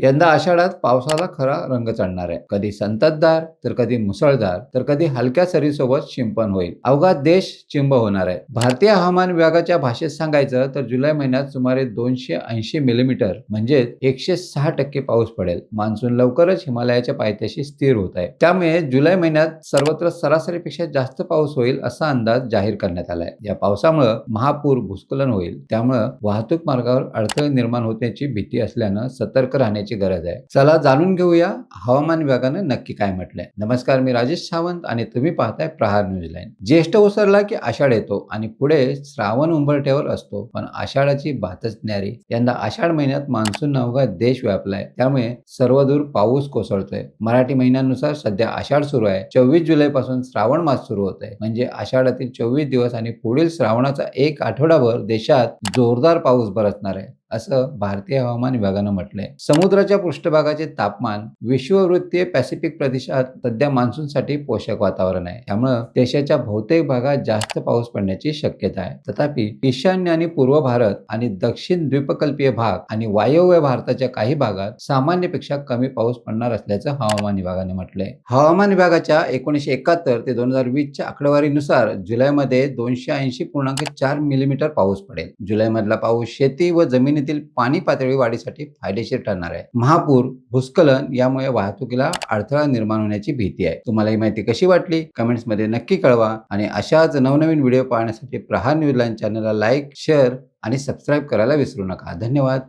यंदा आषाढात पावसाला खरा रंग चढणार आहे. कधी संततधार तर कधी मुसळधार तर कधी हलक्या सरीसोबत शिंपण होईल. अवघा देश चिंब होणार आहे. भारतीय हवामान विभागाच्या भाषेत सांगायचं तर जुलै महिन्यात सुमारे दोनशे ऐंशी मिलीमीटर म्हणजे एकशे सहा टक्के पाऊस पडेल. मान्सून लवकरच हिमालयाच्या पायथ्याशी स्थिर होत आहे. त्यामुळे जुलै महिन्यात सर्वत्र सरासरीपेक्षा जास्त पाऊस होईल असा अंदाज जाहीर करण्यात आलाय. या पावसामुळे महापूर भूस्खलन होईल. त्यामुळे वाहतूक मार्गावर अडथळे निर्माण होण्याची भीती असल्यानं सतर्क राहण्याची गरज आहे. चला जाणून घेऊया हवामान विभागानं नक्की काय म्हटलंय. नमस्कार मी राजेश सावंत आणि तुम्ही पाहताय प्रहार न्यूज लाईन. ज्येष्ठ ओसरला की आषाढ येतो आणि पुढे श्रावण उंबरठ्यावर असतो पण आषाढाची भातच न्यारी. यंदा आषाढ महिन्यात मान्सून अवघा देश व्यापलाय. त्यामुळे सर्वदूर पाऊस कोसळतोय. मराठी महिन्यानुसार सध्या आषाढ सुरू आहे. चोवीस जुलै पासून श्रावण मास सुरू होत आहे म्हणजे आषाढातील चोवीस दिवस आणि पुढील श्रावणाचा एक आठवडाभर देशात जोरदार पाऊस बरसणार आहे. असं भारतीय हवामान विभागानं म्हटलंय. समुद्राच्या पृष्ठभागाचे तापमान विश्ववृत्तीय पॅसिफिक प्रदेशात सध्या मान्सूनसाठी पोषक वातावरण आहे. त्यामुळं देशाच्या बहुतेक भागात जास्त पाऊस पडण्याची शक्यता आहे. तथापि ईशान्य आणि पूर्व भारत आणि दक्षिण द्वीपकल्पीय भाग आणि वायव्य भारताच्या काही भागात सामान्यपेक्षा कमी पाऊस पडणार असल्याचं हवामान विभागाने म्हटलंय. हवामान विभागाच्या एकोणीशे एकाहत्तर ते दोन हजार वीसच्या आकडेवारीनुसार जुलैमध्ये दोनशे ऐंशी पूर्णांक चार मिलीमीटर पाऊस पडेल. जुलैमधला पाऊस शेती व जमिनीतील पाणी पातळी वाढीसाठी फायदेशीर ठरणार आहे. महापूर भूस्खलन यामुळे वाहतुकीला अडथळा निर्माण होण्याची भीती आहे. तुम्हाला ही माहिती कशी वाटली? कमेंट्समध्ये नक्की कळवा आणि अशाच नवनवीन व्हिडिओ पाहण्यासाठी प्रहार न्यूज लाईन चॅनलला लाईक शेअर आणि सबस्क्राईब करायला विसरू नका. धन्यवाद.